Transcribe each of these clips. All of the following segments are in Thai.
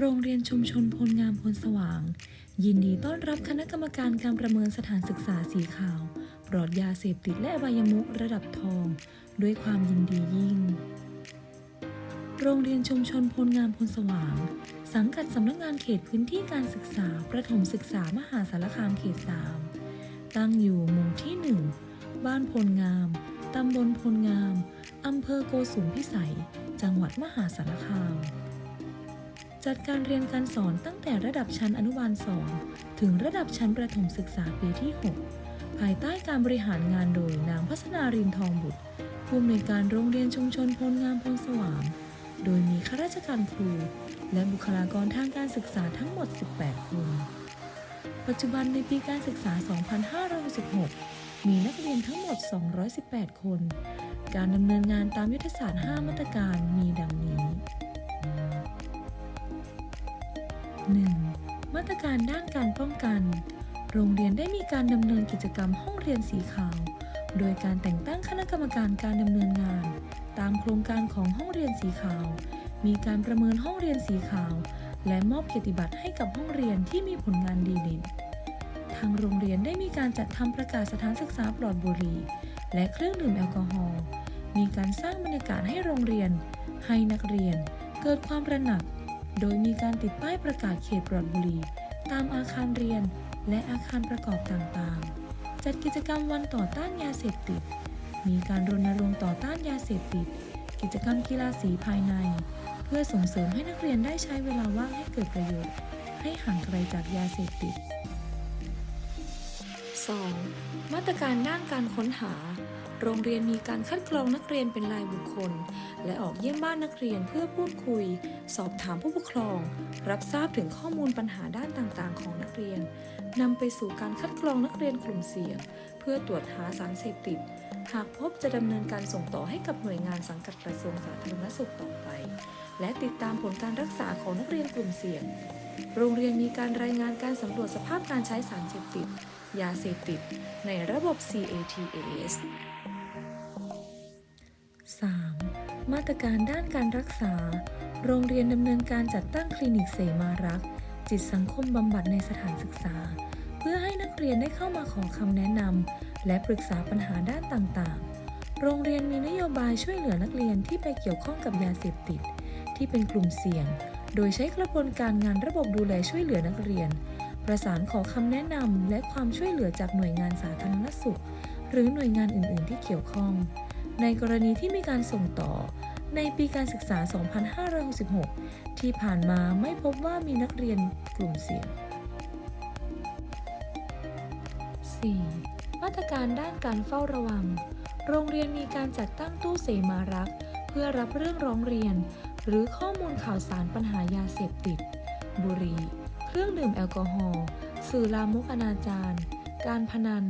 โรงเรียนชุมชนพลงามพลสว่าง ยินดีต้อนรับคณะกรรมการการประเมินสถานศึกษาสีขาว ปลอดยาเสพติดและอบายมุระดับทอง ด้วยความยินดียิ่ง โรงเรียนชุมชนพลงามพลสว่าง สังกัดสำนักงานเขตพื้นที่การศึกษา ประถมศึกษามหาสารคามเขต 3 ตั้งอยู่หมู่ที่ 1 บ้านพลงาม ตำบลพลงาม อำเภอโกสุมพิสัย จังหวัดมหาสารคาม จัดการเรียนการสอนตั้งแต่ระดับชั้นอนุบาล 2 ถึงระดับชั้นประถมศึกษาปีที่ 6 ภายใต้การบริหารงานโดยนางพัฒนารินทองบุตร ผู้อำนวยการโรงเรียนชุมชนพลงามพลสว่าง โดยมีข้าราชการครู และบุคลากรทางการศึกษาทั้งหมด 18 คน ปัจจุบันในปีการศึกษา 2566 มีนักเรียนทั้งหมด 218 คน การดำเนินงานตามยุทธศาสตร์ 5 มาตรการมีดังนี้ 1. มาตรการด้านการป้องกัน โรงเรียนได้มีการดำเนินกิจกรรมห้องเรียนสีขาว โดยการแต่งตั้งคณะกรรมการการดำเนินงาน ตามโครงการของห้องเรียนสีขาว มีการประเมินห้องเรียนสีขาว และมอบเกียรติบัตรให้กับห้องเรียนที่มีผลงานดีเด่น ทางโรงเรียนได้มีการจัดทำประกาศสถานศึกษาปลอดบุหรี่และเครื่องดื่มแอลกอฮอล์ มีการสร้างบรรยากาศให้โรงเรียน ให้นักเรียน เกิดความระหนัก โดยมีการติดป้ายประกาศเขตปลอดบุหรี่ตามอาคารเรียนและอาคารประกอบต่างๆ จัดกิจกรรมวันต่อต้านยาเสพติด มีการรณรงค์ต่อต้านยาเสพติด กิจกรรมกีฬาสีภายใน เพื่อส่งเสริมให้นักเรียนได้ใช้เวลาว่างให้เกิดประโยชน์ ให้ห่างไกลจากยาเสพติด 2. มาตรการด้านการค้นหา โรงเรียนมีการคัดกรองนักเรียนเป็นรายบุคคล และออกเยี่ยมบ้านนักเรียนเพื่อพูดคุย สอบถามผู้ปกครอง รับทราบถึงข้อมูลปัญหาด้านต่างๆ ของนักเรียนนำไปสู่การคัดกรองนักเรียนกลุ่มเสี่ยง เพื่อตรวจหาสารเสพติด หากพบจะดำเนินการส่งต่อให้กับหน่วยงานสังกัดกระทรวงสาธารณสุขต่อไป และติดตามผลการรักษาของนักเรียนกลุ่มเสี่ยง โรงเรียนมีการรายงานการสำรวจสภาพการใช้สารเสพติด ยาเสพติด ในระบบ CATAS 3. มาตรการด้านการรักษา โรงเรียนดำเนินการจัดตั้งคลินิกเสมารัก จิตสังคมบำบัดในสถานศึกษา เพื่อให้นักเรียนได้เข้ามาขอคำแนะนำและปรึกษาปัญหาด้านต่างๆ โรงเรียนมีนโยบายช่วยเหลือนักเรียนที่ไปเกี่ยวข้องกับยาเสพติด ที่เป็นกลุ่มเสี่ยง โดยใช้กระบวนการงานระบบดูแลช่วยเหลือนักเรียน ประสานขอคำแนะนำและความช่วยเหลือจากหน่วยงานสาธารณสุข หรือหน่วยงานอื่น ๆ ที่เกี่ยวข้อง ในกรณีที่มีการส่งต่อ ในปีการศึกษา 2566 ที่ผ่านมาไม่พบว่ามีนักเรียนกลุ่มเสี่ยง 4. มาตรการด้านการเฝ้าระวัง โรงเรียนมีการจัดตั้งตู้เสมารักเพื่อรับเรื่องร้องเรียน หรือข้อมูลข่าวสารปัญหายาเสพติด บุหรี่ เครื่องดื่มแอลกอฮอล์ สื่อลามกอนาจารการพนัน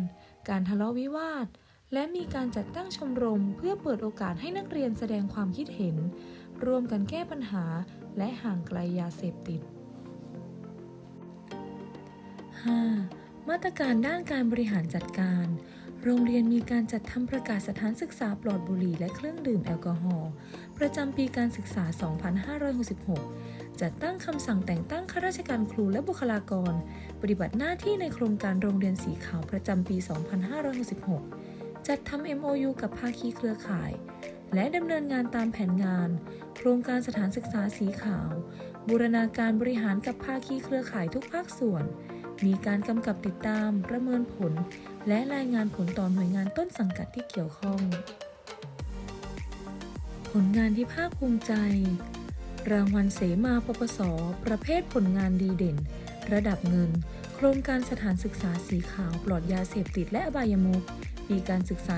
การทะเลาะวิวาท และมีการจัดตั้งชมรมเพื่อเปิดโอกาสให้นักเรียนแสดงความคิดเห็น ร่วมกันแก้ปัญหาและห่างไกลยาเสพติด 5. มาตรการด้านการบริหารจัดการ โรงเรียนมีการจัดทำประกาศสถานศึกษาปลอดบุหรี่และเครื่องดื่มแอลกอฮอล์ประจำปีการศึกษา 2566 จัดตั้งคำสั่งแต่งตั้งข้าราชการครูและบุคลากร ปฏิบัติหน้าที่ในโครงการโรงเรียนสีขาวประจำปี 2566 จัดทำ MOU กับภาคีเครือข่าย และดำเนินงานตามแผนงาน โครงการสถานศึกษาสีขาว บูรณาการบริหารกับภาคีเครือข่ายทุกภาคส่วน มีการกำกับติดตามประเมินผล และรายงานผลต่อหน่วยงานต้นสังกัดที่เกี่ยวข้อง ผลงานที่ภาคภูมิใจ รางวัลเสมาปปส ประเภทผลงานดีเด่น ระดับเงิน โครงการสถานศึกษาสีขาวปลอดยาเสพติดและอบายมุขปีการศึกษา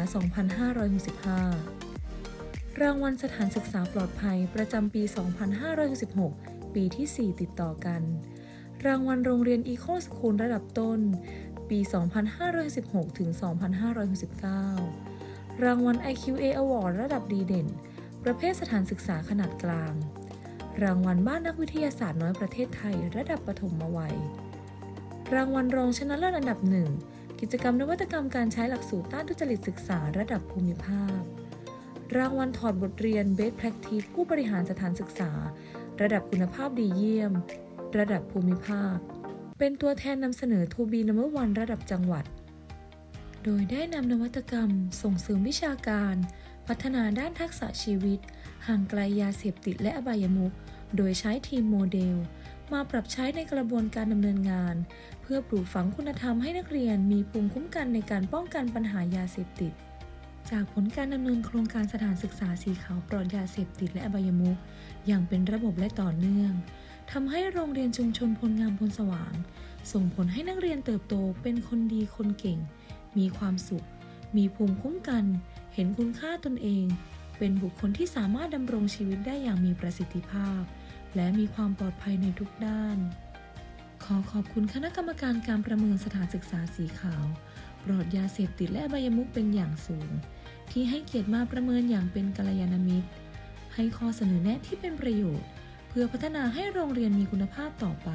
2565 รางวัลสถานศึกษาปลอดภัยประจำปี 2566 ปีที่ 4 ติดต่อกัน รางวัลโรงเรียนอีโคสคูลระดับต้น ปี 2516ถึง2519รางวัล IQA Award ระดับดีเด่น ประเภทสถานศึกษาขนาดกลาง รางวัลบ้านนักวิทยาศาสตร์น้อยประเทศไทย ระดับปฐมวัย รางวัลรองชนะเลิศอันดับหนึ่งกิจกรรมนวัตกรรมการใช้หลักสูตรต้านทุจริตศึกษาระดับภูมิภาค รางวัลถอดบทเรียน Best Practice ผู้บริหารสถานศึกษา ระดับคุณภาพดีเยี่ยม ระดับภูมิภาค เป็นตัวแทนนำเสนอทูบีนัมเบอร์วันระดับจังหวัด โดยได้นำนวัตกรรมส่งเสริมวิชาการ พัฒนาด้านทักษะชีวิต ห่างไกลยาเสพติดและอบายมุขโดยใช้ทีมโมเดล มาปรับใช้ในกระบวนการดำเนินงาน เพื่อปลูกฝังคุณธรรมให้นักเรียนมีภูมิคุ้มกันในการป้องกันปัญหายาเสพติดจากผลการดำเนินโครงการสถานศึกษาสีขาวปลอดยาเสพติดและอบายมุขอย่างเป็นระบบและต่อเนื่อง ทำให้โรงเรียนชุมชนพลงามพลสว่าง ส่งผลให้นักเรียนเติบโตเป็นคนดีคนเก่ง มีความสุข มีภูมิคุ้มกัน เห็นคุณค่าตนเอง เป็นบุคคลที่สามารถดำรงชีวิตได้อย่างมีประสิทธิภาพ และมีความปลอดภัยในทุกด้าน ขอขอบคุณคณะกรรมการการประเมินสถานศึกษาสีขาวปลอดยาเสพติดและอบายมุขเป็นอย่างสูง ที่ให้เกียรติมาประเมินอย่างเป็นกัลยาณมิตร ให้ข้อเสนอแนะที่เป็นประโยชน์ พื่อพัฒนาให้โรงเรียนมีคุณภาพต่อไป